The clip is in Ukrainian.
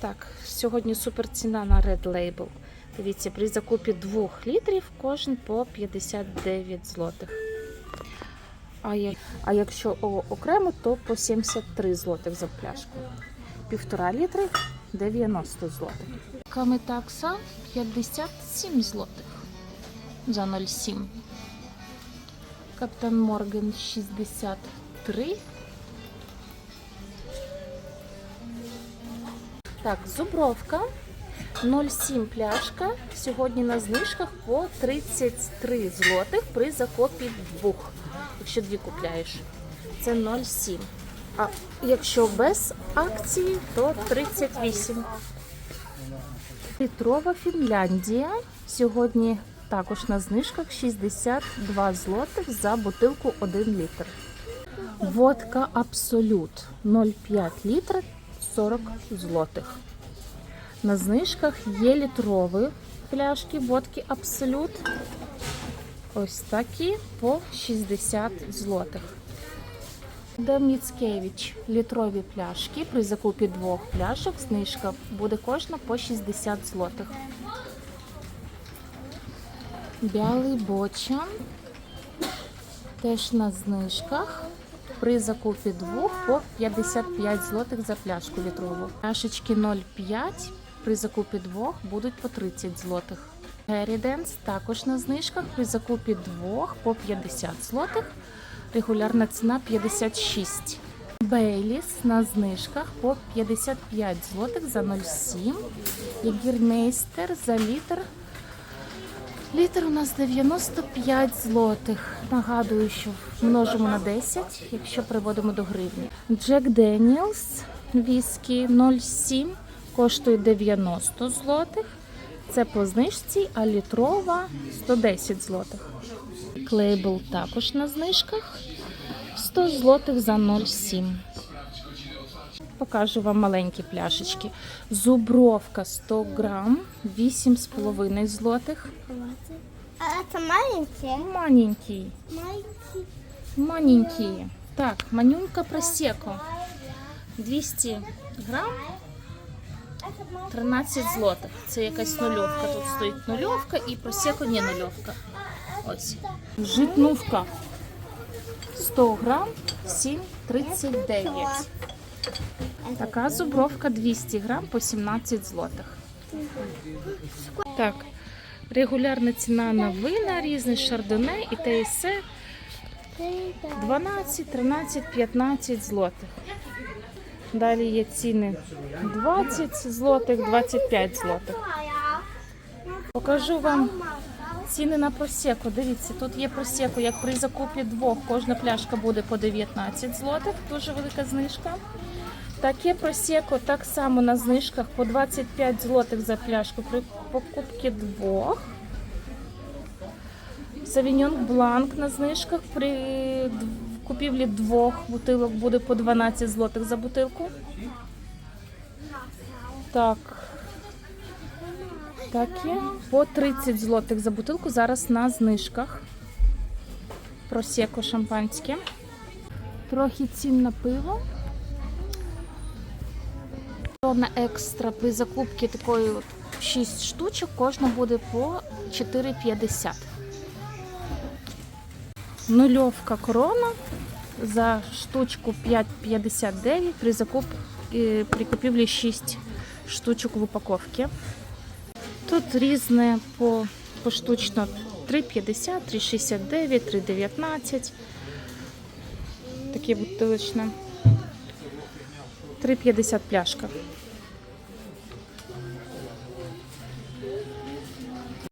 Так, сьогодні супер ціна на Red Label. Дивіться, при закупі 2 літрів кожен по 59 злотих. А, як, а якщо окремо, то по 73 злотих за пляшку. Півтора літри 90 злотих. Каметакса 57 злотих за 0,7. Каптан Морген 63. Так, зубровка 0,7 пляшка. Сьогодні на знижках по 33 злотих при закупі двох. Якщо дві купляєш, це 0,7. А якщо без акції, то 38. Літрова Фінляндія. Сьогодні також на знижках 62 злотих за бутилку 1 літр. Водка Абсолют 0,5 літра 40 злотих. На знижках є літрові пляшки водки Абсолют. Ось такі по 60 злотих. Де Міцкевич літрові пляшки при закупі двох пляшок знижка буде кожна по 60 злотих. Білий бочан теж на знижках. При закупі двох по 55 злотих за пляшку літрову. Пляшечки 0,5 при закупі двох будуть по 30 злотих. Dance також на знижках при закупі двох по 50 злотих. Регулярна ціна 56. Бейліс на знижках по 55 злотих за 0,7. Ягірмейстер за літр Літр у нас 95 злотих. Нагадую, що множимо на 10, якщо переводимо до гривні. Джек Деніелс віскі 0,7 коштує 90 злотих. Це по знижці, а літрова 110 злотих. Клейбл також на знижках 100 злотих за 0,7. Покажу вам маленькі пляшечки. Зубровка 100 грам, 8,5 злотих. А это маленькие? Маленький, Маленькие. маленький. Так, манюнька просеко. 200 грам, 13 злотих. Це якась нульовка. Тут стоїть нульовка і просеко не нульовка. Ось. Житнувка. 100 грам, 7,39. Така зубровка 200 грам по 17 злотих. Так, регулярна ціна на вина, різні шардоне і ТСЕ 12, 13, 15 злотих. Далі є ціни 20 злотих, 25 злотих. Покажу вам ціни на просеку. Дивіться, тут є просеку, як при закупі двох, кожна пляшка буде по 19 злотих, дуже велика знижка. Таке просеко так само на знижках по 25 злотих за пляшку при покупці двох. Савіньон Бланк на знижках при купівлі двох бутилок буде по 12 злотих за бутилку. Так. Таке по 30 злотих за бутилку зараз на знижках. Просеко шампанське. Трохи цін на пиво. На екстра при закупці такої от 6 штучок кожна буде по 4,50. Нульовка корона за штучку 5,59 при закуп при купівлі 6 штучок в упаковці. Тут різне по поштучно 3,50, 3,69, 3,19. Таке бутилочне. 3,50 пляшка.